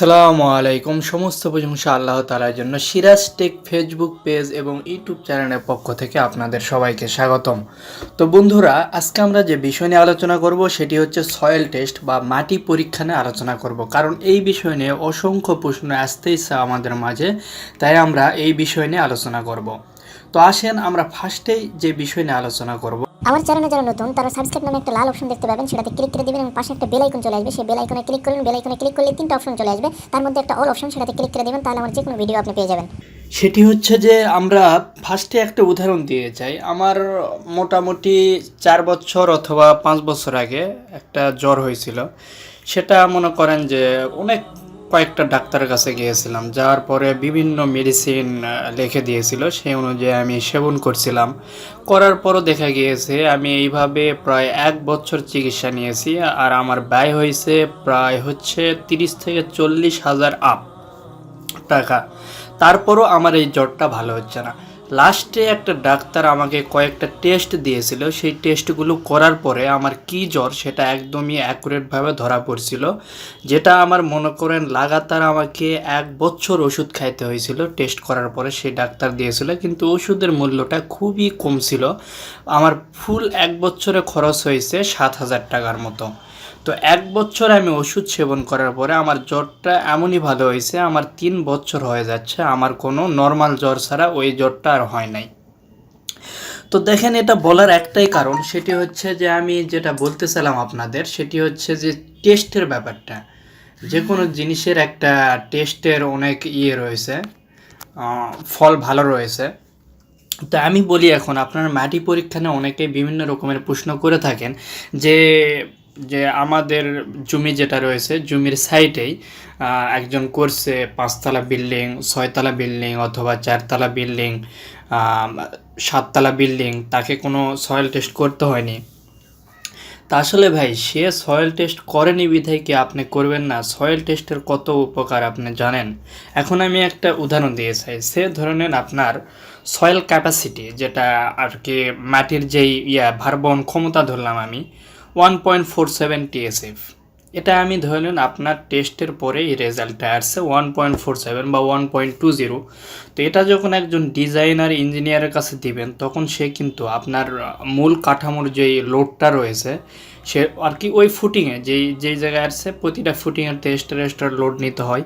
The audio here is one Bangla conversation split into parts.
আসসালামু আলাইকুম। সমস্ত প্রশংসা আল্লাহ তালার জন্য। সিরাজ টেক ফেসবুক পেজ এবং ইউটিউব চ্যানেলের পক্ষ থেকে আপনাদের সবাইকে স্বাগতম। তো বন্ধুরা, আজকে আমরা যে বিষয় নিয়ে আলোচনা করব সেটি হচ্ছে সয়েল টেস্ট বা মাটি পরীক্ষা নিয়ে আলোচনা করব। কারণ এই বিষয় নিয়ে অসংখ্য প্রশ্ন আসতেইছে আমাদের মাঝে, তাই আমরা এই বিষয় নিয়ে আলোচনা করব। তো আসেন আমরা ফার্স্টেই যে বিষয় নিয়ে আলোচনা করব। আমার চ্যানেলে যারা নতুন, তারা সাবস্ক্রাইব নামে একটা লাল অপশন দেখতে পাবেন, সেটাতে ক্লিক করে দিবেন, এবং পাশে একটা বেল আইকন চলে আসবে। সেই বেল আইকনে ক্লিক করবেন বেল আইকনে ক্লিক করলে তিনটা অপশন চলে আসবে। তার মধ্যে একটা অল অপশন সেটাতে ক্লিক করে দিবেন, তাহলে আমার যে কোনো ভিডিও আপনি পেয়ে যাবেন। সেটি হচ্ছে যে, আমরা ফার্স্টে একটা উদাহরণ দিয়ে চাই আমার মোটামুটি চার বছর অথবা পাঁচ বছর আগে একটা জ্বর হয়েছিল। সেটা মনে করেন যে অনেক কয়েকটা ডাক্তারের কাছে গিয়েছিলাম, যাওয়ার পরে বিভিন্ন মেডিসিন লিখে দিয়েছিল, সেই অনুযায়ী আমি সেবন করছিলাম। করার পরও দেখা গিয়েছে, আমি এইভাবে প্রায় এক বছর চিকিৎসা নিয়েছি, আর আমার ব্যয় হয়েছে প্রায় হচ্ছে তিরিশ থেকে চল্লিশ হাজার আপ টাকা। তারপরও আমার এই জ্বরটা ভালো হচ্ছে না। লাস্টে একটা ডাক্তার আমাকে কয়েকটা টেস্ট দিয়েছিল। সেই টেস্টগুলো করার পরে আমার কি জ্বর সেটা একদমই অ্যাকুরেটভাবে ধরা পড়ছিল। যেটা আমার মনে করেন লাগাতার আমাকে এক বছর ওষুধ খাইতে হয়েছিল। টেস্ট করার পরে সেই ডাক্তার দিয়েছিল। কিন্তু ওষুধের মূল্যটা খুবই কম ছিল। আমার ফুল এক বছরে খরচ হয়েছে সাত হাজার টাকার মতো। তো এক বছর আমি ওষুধ সেবন করার পরে আমার জ্বরটা এমনই ভালো হয়েছে, আমার তিন বছর হয়ে যাচ্ছে, আমার কোনো নর্মাল জ্বর ছাড়া ওই জ্বরটা আর হয় নাই। তো দেখেন, এটা বলার একটাই কারণ, সেটি হচ্ছে যে আমি যেটা বলতেছিলাম আপনাদের, সেটি হচ্ছে যে টেস্টের ব্যাপারটা। যে কোনো জিনিসের একটা টেস্টের অনেক ইয়ে রয়েছে ফল ভালো রয়েছে। তো আমি বলি এখন, আপনার মাটি পরীক্ষা নিয়ে অনেকে বিভিন্ন রকমের প্রশ্ন করে থাকেন যে যে আমাদের জমি যেটা রয়েছে, জমির সাইডেই একজন করছে পাঁচতলা বিল্ডিং, ছয়তলা বিল্ডিং অথবা চারতলা বিল্ডিং সাততলা বিল্ডিং, তাকে কোনো সয়েল টেস্ট করতে হয়নি। তা আসলে ভাই, সে সয়েল টেস্ট করেনি বিধায় কি আপনি করবেন না? সয়েল টেস্টের কত উপকার আপনি জানেন? এখন আমি একটা উদাহরণ দিয়ে চাই। সে ধরনের আপনার সয়েল ক্যাপাসিটি, যেটা আর কি মাটির যেই ইয়া, ভারবহন ক্ষমতা ধরলাম আমি ওয়ান পয়েন্ট ফোর সেভেন এটা আমি ধরে নিন আপনার টেস্টের পরে এই রেজাল্টটা আসছে ওয়ান পয়েন্ট ফোর সেভেন বা ওয়ান পয়েন্ট টু জিরো তো এটা যখন একজন ডিজাইনার ইঞ্জিনিয়ারের কাছে দিবেন, তখন সে কিন্তু আপনার মূল কাঠামোর যেই লোডটা রয়েছে, সে আর কি ওই ফুটিংয়ে যেই যেই জায়গায় আসছে, প্রতিটা ফুটিংয়ের টেস্টার টেস্টার লোড নিতে হয়।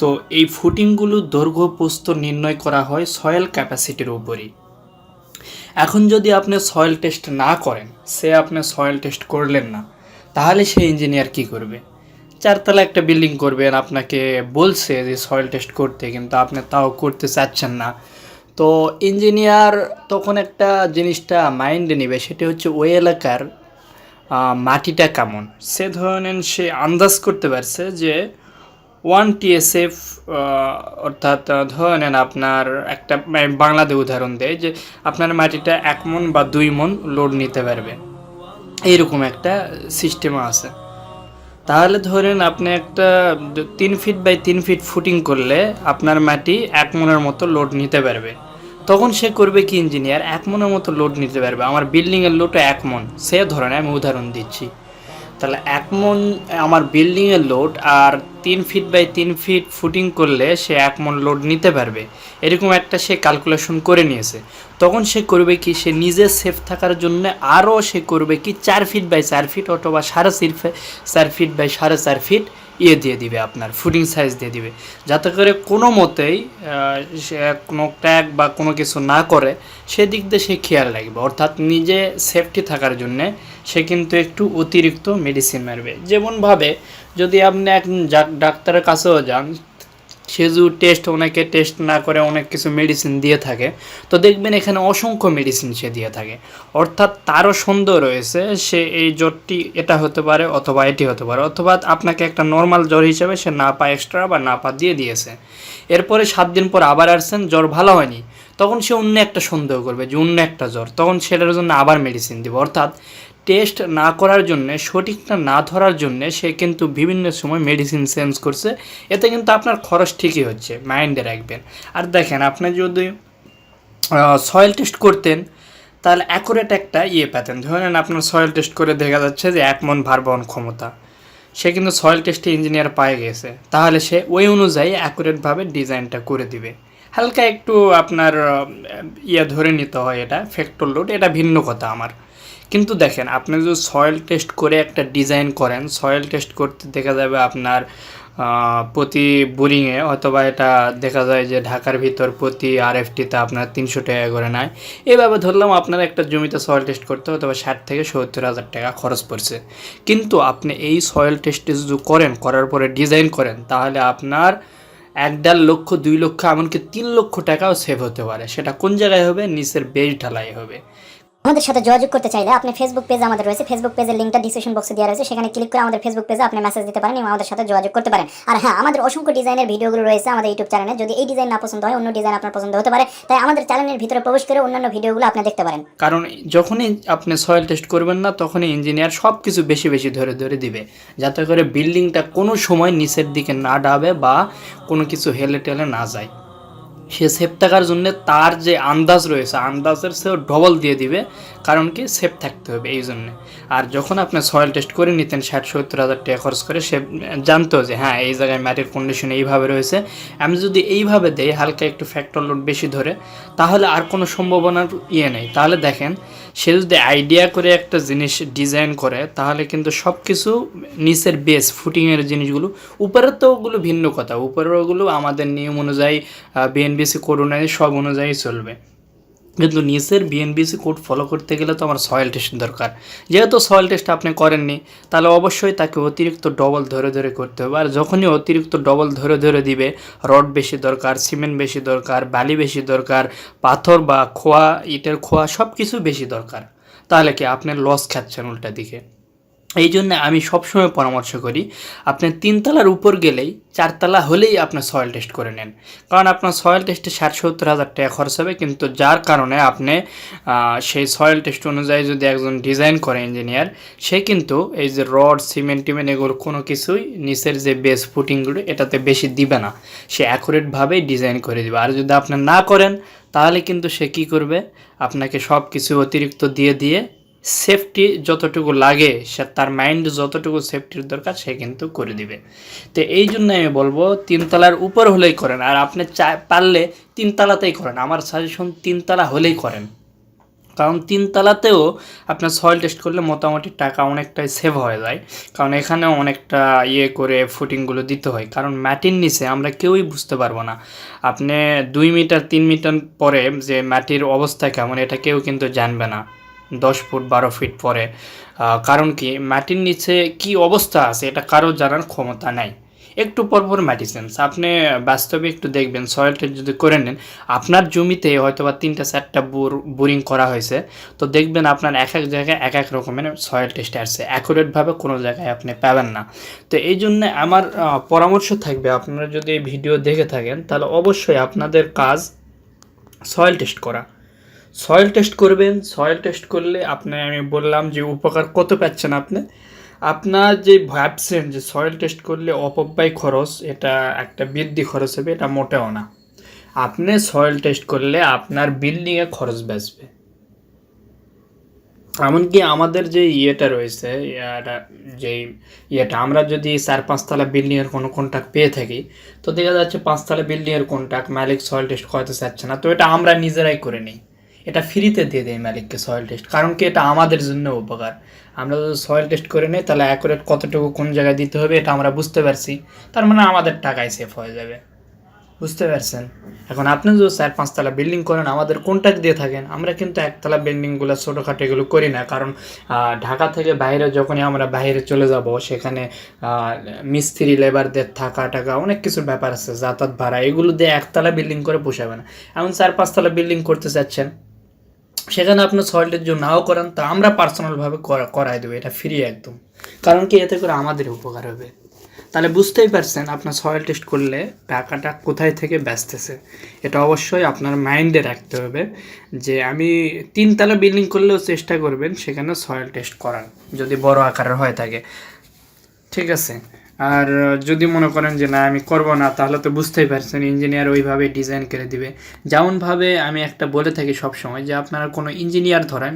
তো এই ফুটিংগুলো দৈর্ঘ্য প্রস্থ নির্ণয় করা হয় সয়েল ক্যাপাসিটির উপরই। এখন যদি আপনি সয়েল টেস্ট না করেন, সে আপনি সয়েল টেস্ট করলেন না, তাহলে সে ইঞ্জিনিয়ার কি করবে? চারতলা একটা বিল্ডিং করবেন, আপনাকে বলছে যে সয়েল টেস্ট করতে, কিন্তু আপনি তাও করতে চাচ্ছেন না। তো ইঞ্জিনিয়ার তখন একটা জিনিসটা মাইন্ডে নেবে, সেটা হচ্ছে ওই এলাকার মাটিটা কেমন? সে ধরেন সে আন্দাজ করতে পারছে যে ওয়ান টিএসএফ অর্থাৎ ধরে নেন আপনার একটা বাংলাতে উদাহরণ দেয় যে আপনার মাটিটা এক মন বা দুই মন লোড নিতে পারবে। এইরকম একটা সিস্টেম আছে। তাহলে ধরেন আপনি একটা তিন ফিট বাই তিন ফিট ফুটিং করলে আপনার মাটি এক মনের মতো লোড নিতে পারবে। তখন সে করবে কি ইঞ্জিনিয়ার এক মনের মতো লোড নিতে পারবে। আমার বিল্ডিংয়ের লোডও এক মন। সে ধরেন আমি উদাহরণ দিচ্ছি। তাহলে এক মন, আমার বিল্ডিংয়ের লোড আর তিন ফিট বাই তিন ফিট ফুটিং করলে সে এক মন লোড নিতে পারবে। এরকম একটা সে ক্যালকুলেশন করে নিয়েছে। তখন সে করবে কি? সে নিজে সেফ থাকার জন্য আরও সে করবে কি? চার ফিট বাই চার ফিট অথবা সাড়ে চার ফিট বাই সাড়ে চার ফিট ইয়ে দিয়ে দিবে আপনার ফুডিং সাইজ দিয়ে দিবে। যাতে করে কোনো মতেই সে কোনো ট্যাগ বা কোনো কিছু না করে, সেদিক দিয়ে সে খেয়াল রাখবে। অর্থাৎ নিজে সেফটি থাকার জন্যে সে কিন্তু একটু অতিরিক্ত মেডিসিন মারবে। যেমনভাবে যদি আপনি এক ডাক্তারের কাছেও যান সে যদি টেস্ট অনেকে টেস্ট না করে অনেক কিছু মেডিসিন দিয়ে থাকে। তো দেখবেন এখানে অসংখ্য মেডিসিন সে দিয়ে থাকে। অর্থাৎ তারও সন্দেহ রয়েছে সে এই জ্বরটি, এটা হতে পারে অথবা এটি হতে পারে। অথবা আপনাকে একটা নর্মাল জ্বর হিসেবে সে না পা এক্সট্রা বা না পা দিয়ে দিয়েছে। এরপরে সাত দিন পর আবার আসছেন, জ্বর ভালো হয়নি। তখন সে অন্য একটা সন্দেহ করবে যে অন্য একটা জ্বর। তখন সেটার জন্য আবার মেডিসিন দিব। অর্থাৎ টেস্ট না করার জন্য, সঠিকটা না ধরার জন্য সে কিন্তু বিভিন্ন সময় মেডিসিন চেঞ্জ করছে। এতে কিন্তু আপনার খরচ ঠিকই হচ্ছে, মাইন্ডে রাখবেন। আর দেখেন, আপনি যদি সয়েল টেস্ট করতেন, তাহলে অ্যাকুরেট একটা ইয়ে পেতেন। ধরেন আপনার সয়েল টেস্ট করে দেখা যাচ্ছে যে এক মন ভার বহন ক্ষমতা। সে কিন্তু সয়েল টেস্টে ইঞ্জিনিয়ার পায়ে গেছে। তাহলে সে ওই অনুযায়ী অ্যাকুরেটভাবে ডিজাইনটা করে দিবে। হালকা একটু আপনার ইয়ে ধরে নিতে হয় এটা ফ্যাক্টর লোড এটা ভিন্ন কথা আমার। কিন্তু দেখেন, আপনি যদি সয়েল টেস্ট করে একটা ডিজাইন করেন সয়েল টেস্ট করতে দেখা যাবে আপনার প্রতি বোরিংয়ে অথবা এটা দেখা যায় যে ঢাকার ভিতর প্রতি আরএফটিতে আপনার তিনশো টাকা করে নেয়। এভাবে ধরলাম আপনার একটা জমিতে সয়েল টেস্ট করতে অথবা ষাট থেকে সত্তর হাজার টাকা খরচ পড়ছে। কিন্তু আপনি এই সয়েল টেস্টে যদি করেন, করার পরে ডিজাইন করেন, তাহলে আপনার এক দেড় লক্ষ, দুই লক্ষ, এমনকি তিন লক্ষ টাকাও সেভ হতে পারে। সেটা কোন জায়গায় হবে? নিচের বেশ ঢালাই হবে। আমাদের সাথে যোগাযোগ করতে চাইলে আপনি ফেসবুক পেজ আমাদের রয়েছে। ফেসবুক পেজের লিঙ্কটা ডিসক্রিপশন বক্সে দেওয়া রয়েছে। সেখানে ক্লিক করে আমাদের ফেসবুক পেজে আপনি মেসেজ দিতে পারেন এবং আমাদের সাথে যোগাযোগ করতে পারেন। আর হ্যাঁ আমাদের অসংখ্য ডিজাইনের ভিডিওগুলো রয়েছে আমাদের ইউটিউব চ্যানেলে যদি এই ডিজাইন না পছন্দ হয়, অন্য ডিজাইন আপনার পছন্দ হতে পারে। তাই আমাদের চ্যানেলের ভিতরে প্রবেশ করে অন্যান্য ভিডিওগুলো আপনি দেখতে পারেন। কারণ যখনই আপনি সয়েল টেস্ট করবেন না, তখনই ইঞ্জিনিয়ার সব কিছু বেশি বেশি ধরে ধরে দিবে। যাতে করে বিল্ডিংটা কোনো সময় নিচের দিকে না ডাবে বা কোনো কিছু হেলে টেলে না যায়। সে সেফ থাকার জন্য তার যে আন্দাজ রয়েছে, আন্দাজের সেও ডবল দিয়ে দিবে। কারণ কি, সেফ থাকতে হবে এই জন্যে। আর যখন আপনি সয়েল টেস্ট করে নিতেন ষাট সত্তর হাজার টাকা খরচ করে, সে জানতো যে হ্যাঁ এই জায়গায় ম্যাটের কন্ডিশন এইভাবে রয়েছে। আমি যদি এইভাবে দেই, হালকা একটু ফ্যাক্টর লোড বেশি ধরে, তাহলে আর কোনো সম্ভাবনার ইয়ে নেই। তাহলে দেখেন সে যদি আইডিয়া করে একটা জিনিস ডিজাইন করে, তাহলে কিন্তু সব কিছু নিচের বেস ফুটিংয়ের জিনিসগুলো, উপরের তো ওগুলো ভিন্ন কথা। উপরের ওগুলো আমাদের নিয়ম অনুযায়ী বিএনবিসি কোড অনুযায়ী সব অনুযায়ী চলবে। কিন্তু নিচের বিএনবিসি কোড ফলো করতে গেলে তো আমার সয়েল টেস্ট দরকার। যেহেতু সয়েল টেস্ট আপনি করেননি, তাহলে অবশ্যই তাকে অতিরিক্ত ডবল ধরে ধরে করতে হবে। আর যখনই অতিরিক্ত ডবল ধরে ধরে দিবে রড বেশি দরকার সিমেন্ট বেশি দরকার, বালি বেশি দরকার, পাথর বা খোয়া, ইটের খোয়া সব কিছু বেশি দরকার। তাহলে কি আপনি লস খাচ্ছেন উল্টা দিকে? এই জন্য আমি সবসময় পরামর্শ করি, আপনি তিনতলার উপর গেলেই চারতলা হলেই আপনার সয়েল টেস্ট করে নেন। কারণ আপনার সয়েল টেস্টে ষাট সত্তর হাজার টাকা খরচ হবে, কিন্তু যার কারণে আপনি সেই সয়েল টেস্ট অনুযায়ী যদি একজন ডিজাইন করে ইঞ্জিনিয়ার সে কিন্তু এই যে রড সিমেন্ট টিমেন্ট এগুলো কোনো কিছুই নিচের যে বেস ফুটিংগুলো এটাতে বেশি দিবে না। সে অ্যাকুরেটভাবেই ডিজাইন করে দেবে। আর যদি আপনি না করেন, তাহলে কিন্তু সে কী করবে? আপনাকে সব কিছু অতিরিক্ত দিয়ে দিয়ে সেফটি যতটুকু লাগে, সে তার মাইন্ড যতটুকু সেফটির দরকার, সে কিন্তু করে দিবে। তো এই জন্য আমি বলব তিনতলার উপর হলেই করেন, আর আপনি চা পারলে তিনতলাতেই করেন। আমার সাজেশন তিনতলা হলেই করেন। কারণ তিনতলাতেও আপনার সয়েল টেস্ট করলে মোটামুটি টাকা অনেকটাই সেভ হয়ে যায়। কারণ এখানেও অনেকটা ইয়ে করে ফুটিংগুলো দিতে হয়। কারণ মাটির নিচে আমরা কেউই বুঝতে পারব না। আপনি দুই মিটার তিন মিটার পরে যে মাটির অবস্থা কেমন, এটা কেউ কিন্তু জানবে না। দশ ফুট বারো ফিট পরে। কারণ কি? মাটির নিচে কি অবস্থা আছে এটা কারও জানার ক্ষমতা নাই। একটু পরপর পর মাটি আপনি বাস্তবে একটু দেখবেন সয়েলটা যদি করে নেন, আপনার জমিতে হয়তো বা তিনটা চারটা বোর, বোরিং করা হয়েছে। তো দেখবেন আপনার এক এক জায়গায় এক এক রকমের সয়েল টেস্ট আসছে। অ্যাকুরেটভাবে কোনো জায়গায় আপনি পাবেন না। তো এই জন্য আমার পরামর্শ থাকবে, আপনারা যদি ভিডিও দেখে থাকেন, তাহলে অবশ্যই আপনাদের কাজ সয়েল টেস্ট করা। সয়েল টেস্ট করবেন, সয়েল টেস্ট করলে আপনি আমি বললাম যে উপকার কত পাচ্ছেন আপনি? আপনার যে ভাবছেন যে সয়েল টেস্ট করলে অপব্যয় খরচ, এটা একটা বৃদ্ধি খরচ হবে, এটা মোটেও না। আপনি সয়েল টেস্ট করলে আপনার বিল্ডিংয়ে খরচ বাঁচবে। এমনকি আমাদের যে ইয়েটা রয়েছে যে ইয়েটা, আমরা যদি চার পাঁচতলা বিল্ডিংয়ের কোনো কন্ট্রাক্ট পেয়ে থাকি, তো দেখা যাচ্ছে পাঁচতলা বিল্ডিংয়ের কন্ট্রাক্ট মালিক সয়েল টেস্ট করাতে চাচ্ছে না, তো এটা আমরা নিজেরাই করে নিই। এটা ফ্রিতে দিয়ে দেয় মালিককে সয়েল টেস্ট কারণ কি এটা আমাদের জন্য উপকার। আমরা যদি সয়েল টেস্ট করে নিই, তাহলে অ্যাকুরেট কতটুকু কোন জায়গায় দিতে হবে এটা আমরা বুঝতে পারছি। তার মানে আমাদের টাকাই সেফ হয়ে যাবে। বুঝতে পারছেন? এখন আপনি যদি চার পাঁচতলা বিল্ডিং করেন, আমাদের কন্ট্যাক্ট দিয়ে থাকেন। আমরা কিন্তু একতলা বিল্ডিংগুলো ছোটোখাটো এগুলো করি না, কারণ ঢাকা থেকে বাইরে যখনই আমরা বাইরে চলে যাব, সেখানে মিস্ত্রি লেবারদের থাকা টাকা, অনেক কিছুর ব্যাপার আছে, যাতায়াত ভাড়া, এগুলো দিয়ে একতলা বিল্ডিং করে পোষাবে না। এমন চার পাঁচতলা বিল্ডিং করতে চাচ্ছেন সেখানে আপনি সয়েলটের জন্য নাও করেন, তা আমরা পার্সোনালভাবে করাই দেবো, এটা ফ্রি একদম। কারণ কি? এতে করে আমাদের উপকার হবে। তাহলে বুঝতেই পারছেন, আপনার সয়েল টেস্ট করলে টাকাটা কোথায় থেকে ব্যস্তেছে এটা অবশ্যই আপনার মাইন্ডে রাখতে হবে যে আমি তিনতলা বিল্ডিং করলেও চেষ্টা করবেন সেখানে সয়েল টেস্ট করার, যদি বড় আকারের হয়ে থাকে। ঠিক আছে? আর যদি মনে করেন যে না, আমি করব না, তাহলে তো বুঝতেই পারছেন ইঞ্জিনিয়ার ওইভাবে ডিজাইন করে দিবে। যেমনভাবে আমি একটা বলে থাকি সব সময় যে, আপনারা কোনো ইঞ্জিনিয়ার ধরেন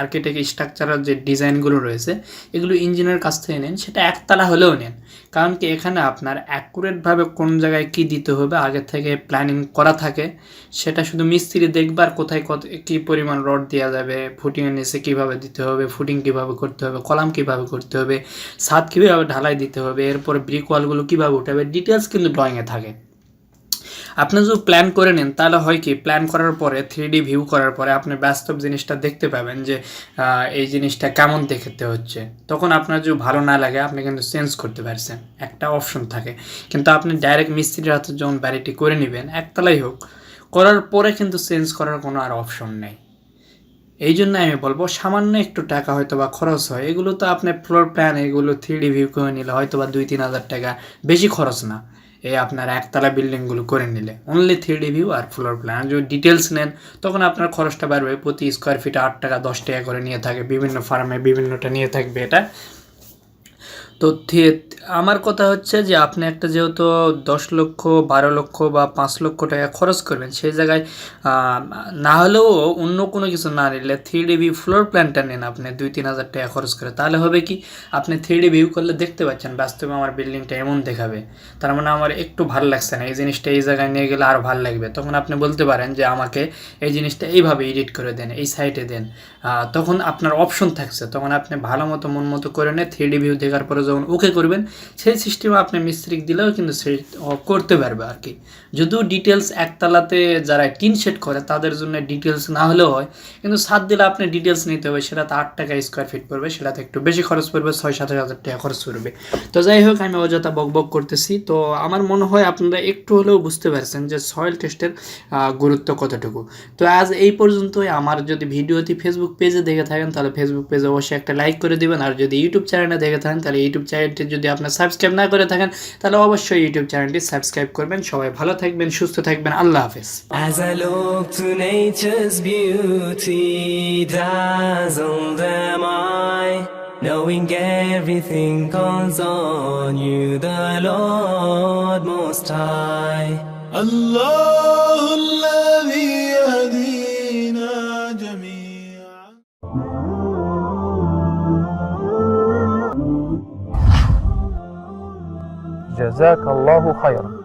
আর্কিটেক্ট স্ট্রাকচারের যে ডিজাইনগুলো রয়েছে, এগুলো ইঞ্জিনিয়ার কাছ থেকে নেন, সেটা একতলা হলেও নেন। কারণ কি এখানে আপনার অ্যাকুরেটভাবে কোন জায়গায় কি দিতে হবে, আগে থেকে প্ল্যানিং করা থাকে, সেটা শুধু মিস্ত্রি দেখবার কোথায় কত, কী পরিমাণ রড দেওয়া যাবে ফুটিংয়ের নিচে কীভাবে দিতে হবে ফুটিং কীভাবে করতে হবে, কলাম কীভাবে করতে হবে, ছাদ কীভাবে ঢালাই দিতে হবে, এরপর ব্রিক ওয়ালগুলো কীভাবে উঠাবে ডিটেলস কিন্তু ড্রয়িংয়ে থাকে। আপনি যদি প্ল্যান করে নেন, তাহলে হয় কি প্ল্যান করার পরে থ্রি ভিউ করার পরে আপনি বাস্তব জিনিসটা দেখতে পাবেন যে এই জিনিসটা কেমন দেখতে হচ্ছে। তখন আপনার যদি ভালো না লাগে, আপনি কিন্তু চেঞ্জ করতে পারছেন। একটা অপশন থাকে। কিন্তু আপনি ডাইরেক্ট মিস্ত্রির হাতে যখন বাড়িটি করে নেবেন, একতলাই হোক, করার পরে কিন্তু চেঞ্জ করার কোনো আর অপশন নেই। এই জন্য আমি বলব, সামান্য একটু টাকা হয়তো বা খরচ হয়। এগুলো তো আপনি ফ্লোর প্ল্যান এগুলো থ্রি ডি ভিউ করে নিলে হয়তো বা দুই তিন হাজার টাকা বেশি খরচ না। এই আপনার একতলা বিল্ডিংগুলো করে নিলে। অনলি থ্রি ডি ভিউ আর ফ্লোর প্ল্যান যদি ডিটেলস নেন, তখন আপনার খরচটা বাড়বে। প্রতি স্কোয়ার ফিটে আট টাকা, দশ টাকা করে নিয়ে থাকে। বিভিন্ন ফার্মে বিভিন্নটা নিয়ে থাকবে এটা। তো আমার কথা হচ্ছে যে আপনি একটা যেহেতু দশ লক্ষ, বারো লক্ষ বা পাঁচ লক্ষ টাকা খরচ করবেন, সেই জায়গায় না হলেও অন্য কোনো কিছু না নিলে থ্রি ডি ভিউ ফ্লোর প্ল্যানটা নেন আপনি, দুই, তিন হাজার টাকা খরচ করে। তাহলে হবে কি, আপনি থ্রি ডি ভিউ করলে দেখতে পাচ্ছেন বাস্তবে আমার বিল্ডিংটা এমন দেখাবে। তার মানে আমার একটু ভালো লাগছে না, এই জিনিসটা এই জায়গায় নিয়ে গেলে আরও ভালো লাগবে। তখন আপনি বলতে পারেন যে আমাকে এই জিনিসটা এইভাবে এডিট করে দেন, এই সাইটে দেন। তখন আপনার অপশন থাকছে, তখন আপনি ভালো মতো, মন মতো করে নিয়ে থ্রি ডি ভিউ দেখার পরে যখন ওকে করবেন, সেই সিস্টেমে আপনি মিস্ত্রিক দিলেও কিন্তু ও করতে পারবে আর কি যদিও ডিটেলস একতলাতে যারা টিন শেড করে, তাদের জন্য ডিটেলস না হলেও হয়, কিন্তু সাত দিলে আপনি ডিটেলস নিতে হবে, সেটাতে আট টাকা স্কোয়ার ফিট পড়বে, সেটাতে একটু বেশি খরচ পড়বে, ছয় সাত হাজার টাকা খরচ পড়বে। তো যাই হোক, আমি অযথা বক বক করতেছি। তো আমার মনে হয় আপনারা একটু হলেও বুঝতে পারছেন যে সয়েল টেস্টের গুরুত্ব কতটুকু। তো আজ এই পর্যন্তই। আমার যদি ভিডিওটি ফেসবুক পেজে দেখে থাকেন, তাহলে ফেসবুক পেজে অবশ্যই একটা লাইক করে দিবেন। আর যদি ইউটিউব চ্যানেলে দেখে থাকেন, তাহলে ইউটিউব ইউটিউব চ্যানেলটি যদি আপনার সাবস্ক্রাইব না করে থাকেন তাহলে অবশ্যই ইউটিউব চ্যানেলটি সাবস্ক্রাইব করবেন। সবাই ভালো থাকবেন সুস্থ থাকবেন। আল্লাহ হাফেজ। As I look to nature's beauty, dazzled them I, knowing everything calls on you, the Lord Most High. Allah! جزاك الله خيرا.